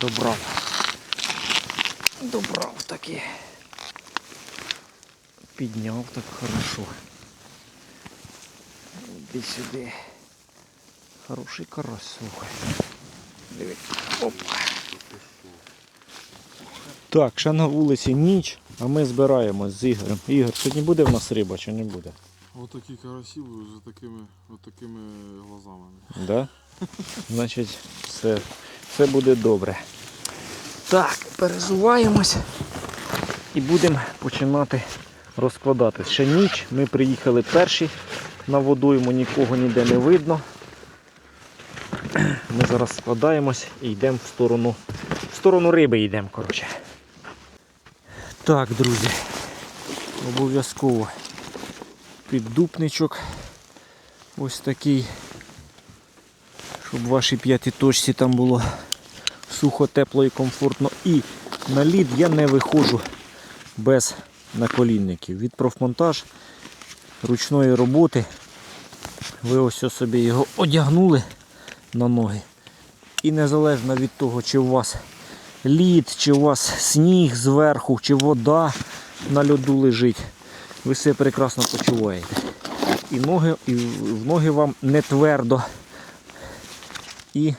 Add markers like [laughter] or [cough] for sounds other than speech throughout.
Добрав. Добрав таки. Підняв так хорошо. Іди сюди. Хороший карась, слухай. Диви. Опа. Так, ще на вулиці ніч, а ми збираємось з Ігорем. Ігор, сьогодні буде в нас риба чи не буде? Отакі карасі з такими, от такими глазами. Да? Значить, все, все буде добре. Так, перезуваємось і будемо починати розкладати. Ще ніч. Ми приїхали перші на водойму, нікого ніде не видно. Ми зараз складаємось і йдемо в сторону, в сторону риби йдемо, коротше. Так, друзі, обов'язково піддупничок. Ось такий щоб в вашій п'ятій точці там було сухо, тепло і комфортно. І на лід я не виходжу без наколінників. Від профмонтаж ручної роботи. Ви ось собі його одягнули на ноги. І незалежно від того, чи у вас лід, чи у вас сніг зверху, чи вода на льоду лежить, ви себе прекрасно почуваєте. І ноги, і в ноги вам не твердо і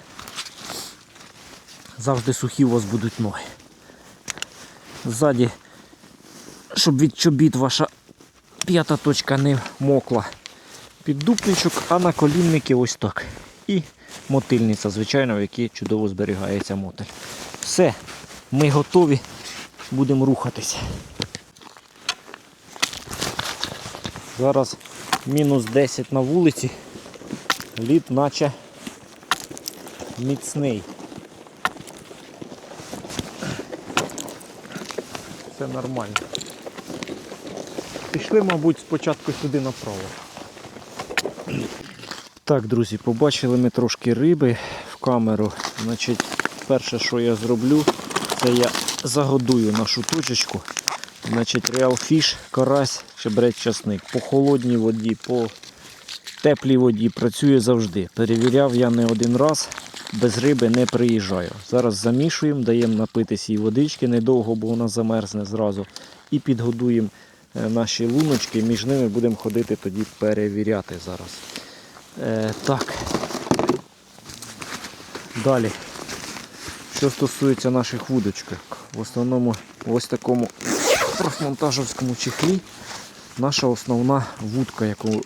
завжди сухі у вас будуть ноги. Ззаді, щоб від чобіт ваша п'ята точка не мокла. Піддупничок, а на колінники ось так. І мотильниця, звичайно, в якій чудово зберігається мотиль. Все, ми готові, будемо рухатися. Зараз мінус 10 на вулиці, лід наче міцний. Все нормально. Пішли, мабуть, спочатку сюди направо. Так, друзі, побачили ми трошки риби в камеру. Значить, перше, що я зроблю, це я загодую нашу точечку. Значить, Real Fish, карась, чебрець часник. По холодній воді, по теплій воді працює завжди. Перевіряв я не один раз, без риби не приїжджаю. Зараз замішуємо, даємо напитися їй водички недовго, бо вона замерзне зразу. І підгодуємо е, наші луночки, між ними будемо ходити тоді перевіряти зараз. Е, так. Далі. Що стосується наших вудочок, в основному ось такому профмонтажовському чехлі наша основна вудка, яку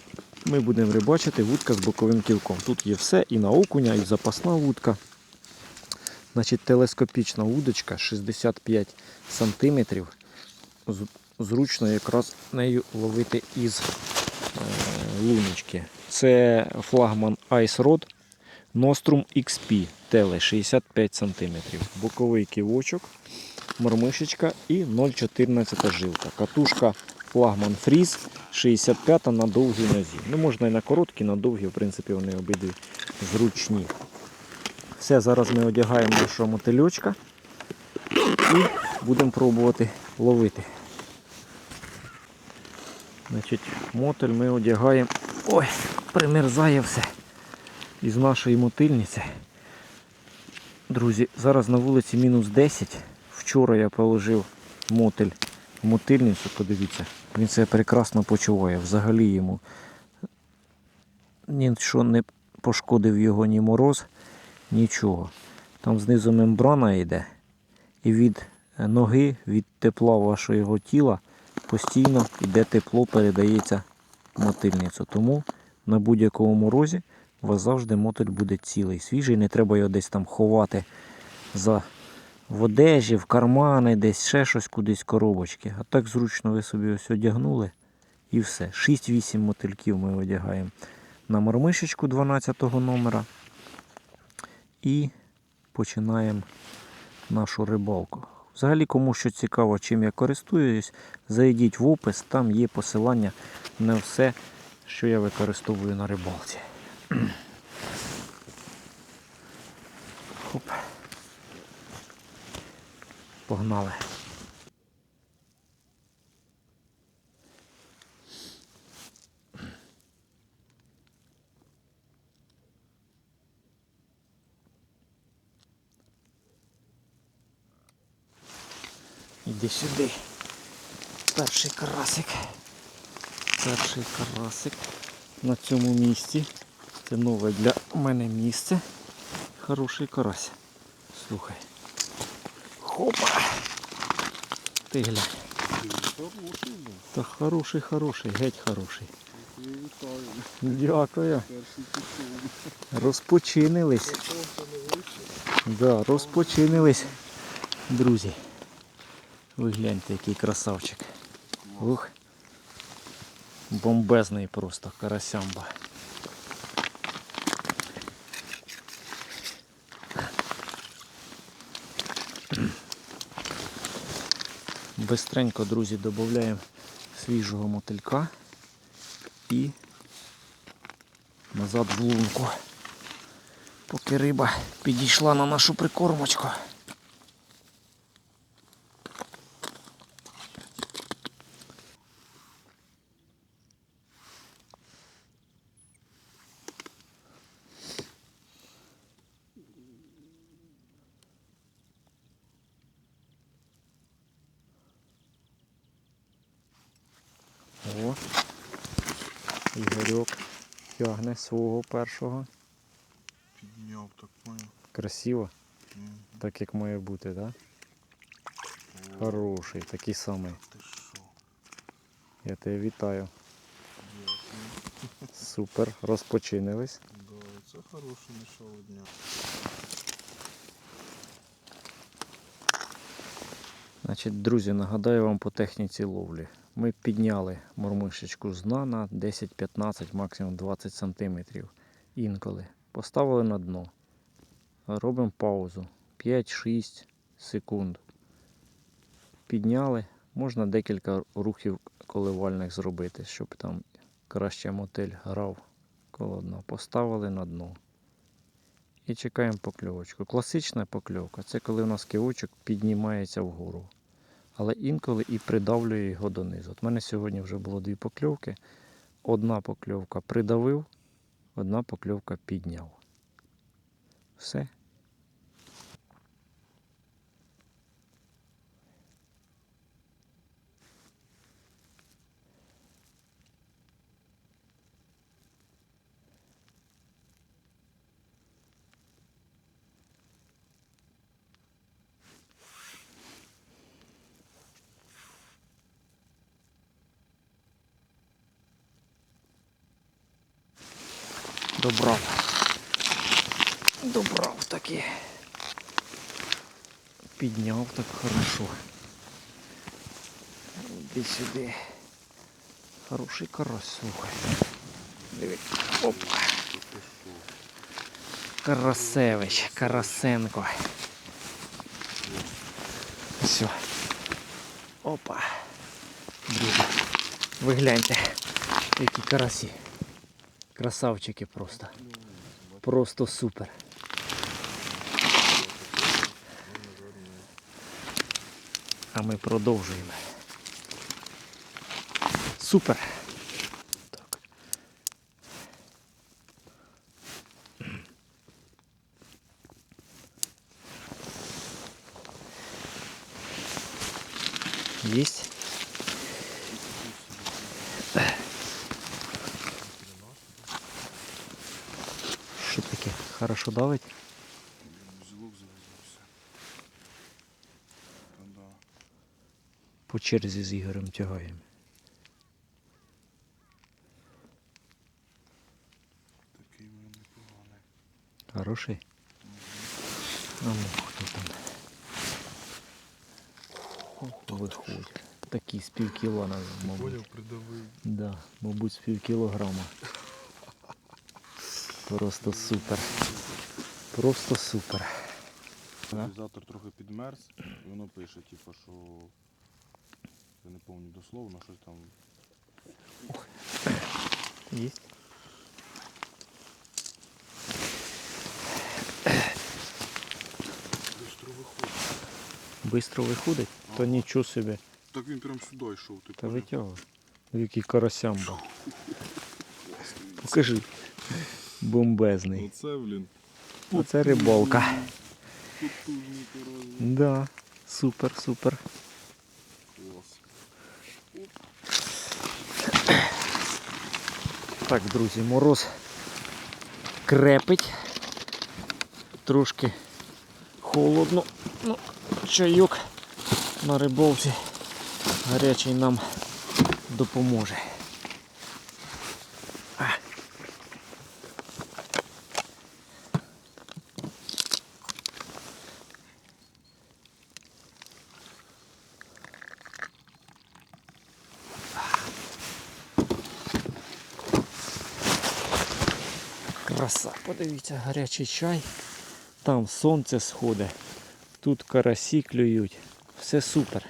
ми будемо рибачити, вудка з боковим кілком. Тут є все, і на окуня, і запасна вудка. Значить, телескопічна вудочка 65 см. Зручно якраз нею ловити із е, луночки. Це флагман Ice Rod Nostrum XP теле 65 см. Боковий ківочок, мормишечка і 0,14 жилка. Катушка флагман Freeze 65 на довгій нозі. Ну, можна і на короткі, на довгі, в принципі, вони обидві зручні. Все, зараз ми одягаємо нашого мотильочка і будемо пробувати ловити. Значить, мотель ми одягаємо. Ой, примерзає все із нашої мотильниці. Друзі, зараз на вулиці мінус 10. Вчора я положив мотель в мотильницю, подивіться, він себе прекрасно почуває. Взагалі йому нічого не пошкодив його ні мороз, нічого. Там знизу мембрана йде. І від ноги, від тепла вашого тіла постійно йде тепло, передається мотильницю. Тому на будь-якому морозі у вас завжди мотель буде цілий, свіжий, не треба його десь там ховати за в одежі, в кармани, десь ще щось кудись коробочки. А так зручно ви собі ось одягнули і все. 6-8 мотильків ми одягаємо на мормишечку 12 номера. І починаємо нашу рибалку. Взагалі, кому що цікаво, чим я користуюсь, зайдіть в опис, там є посилання на все, що я використовую на рибалці. [clears throat] Хоп. Погнали. Іди сюди. Перший карасик. Перший карасик на цьому місці. Це нове для мене місце. Хороший карась. Слухай. Хопа. Ти глянь. Хороший. Та хороший, хороший, геть хороший. Дякую. Розпочинились. Да, розпочинились. Друзі. Ви гляньте, який красавчик. Ух. Бомбезний просто карасямба. Бистренько, друзі, додаємо свіжого мотилька і назад в лунку. Поки риба підійшла на нашу прикормочку. Ігорьок тягне свого першого. Підняв так поняв. Красиво, М. так як має бути, так? О, Хороший, такий самий. Ти що? Я тебе вітаю. Дякую. Супер, розпочинились. Да, це хороший начало дня. Значить, друзі, нагадаю вам по техніці ловлі. Ми підняли мормишечку з дна на 10-15, максимум 20 см інколи. Поставили на дно. Робимо паузу 5-6 секунд. Підняли. Можна декілька рухів коливальних зробити, щоб там краще мотиль грав коло дна. Поставили на дно. І чекаємо покльовочку. Класична покльовка це коли у нас кивочок піднімається вгору. Але інколи і придавлює його донизу. От У мене сьогодні вже було дві покльовки. Одна покльовка придавив, одна покльовка підняв. Все. Добрав. Добрав таки. Підняв так хорошо. Іди сюди. Хороший карась, слухай. Диви. Опа. Карасевич, Карасенко. Все. Опа. Друзі, ви гляньте, які карасі. Красавчики просто. Просто супер. А ми продовжуємо. Супер. Так. Есть? Що таке? Хорошо давить? По черзі з Ігорем тягаємо. Такий мене непоганий. Хороший? А ну, хто там? Виходить. Такий з пів кіла, мабуть. Поняв, придавив. Да, мабуть, з пів кілограма. Просто супер. Просто супер. Аналізатор трохи підмерз, і воно пише, типу, що я не пам'ятаю дословно, щось там Есть? бистро виходить. Бистро виходить? Та Ага. нічого собі. Так він прям сюди йшов, ти Та витягуй. Який карасямба. Покажи. Бомбезний. Оце, блін. Оце рибалка. Потужний король. Да. Супер, супер. Клас. Так, друзі, мороз крепить. Трошки холодно. Ну, чайок на рибовці гарячий нам допоможе. Краса, подивіться, гарячий чай. Там сонце сходить. Тут карасі клюють. Все супер.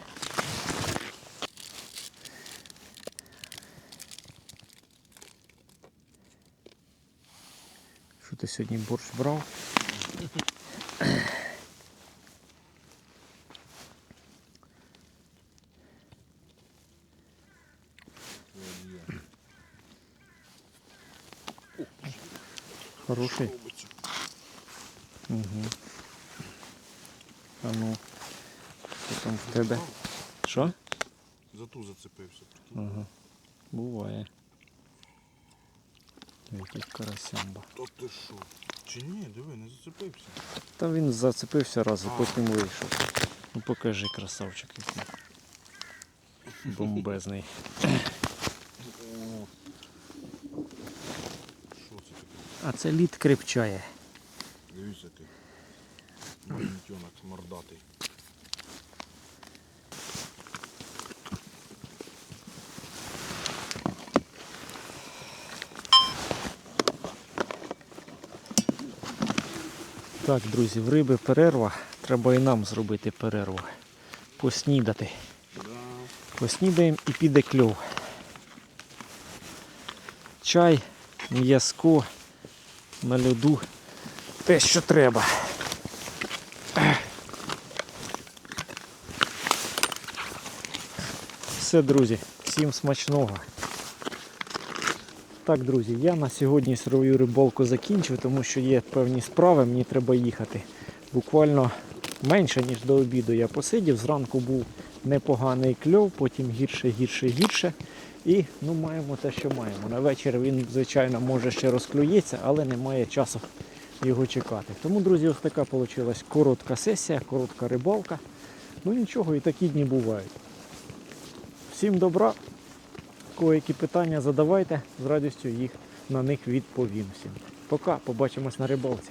Що ти сьогодні борщ брав? Хороший. Угу. А ну, що там в тебе? Що? За ту зацепився. Ага. Буває. Який карасямба. Та ти що? Чи ні, диви, не зацепився. Та він зацепився раз А. потім вийшов. Ну покажи красавчик який. Бомбезний. О. Що це таке? А це лід крепчає. Дивіться ти. Магнітьонок мордатий. Так, друзі, в риби перерва. Треба і нам зробити перерву. Поснідати. Да. Поснідаємо і піде кльов. Чай, м'язко на льоду. Те, що треба. Все, друзі, всім смачного. Так, друзі, я на сьогодні свою рибалку закінчив, тому що є певні справи, мені треба їхати. Буквально менше, ніж до обіду я посидів. Зранку був непоганий кльов, потім гірше, гірше, гірше. І ну, маємо те, що маємо. На вечір він, звичайно, може ще розклюється, але немає часу його чекати. Тому, друзі, ось така вийшла коротка сесія, коротка рибалка. Ну нічого, і такі дні бувають. Всім добра. Кого які питання задавайте, з радістю їх на них відповім всім. Пока, побачимось на рибалці.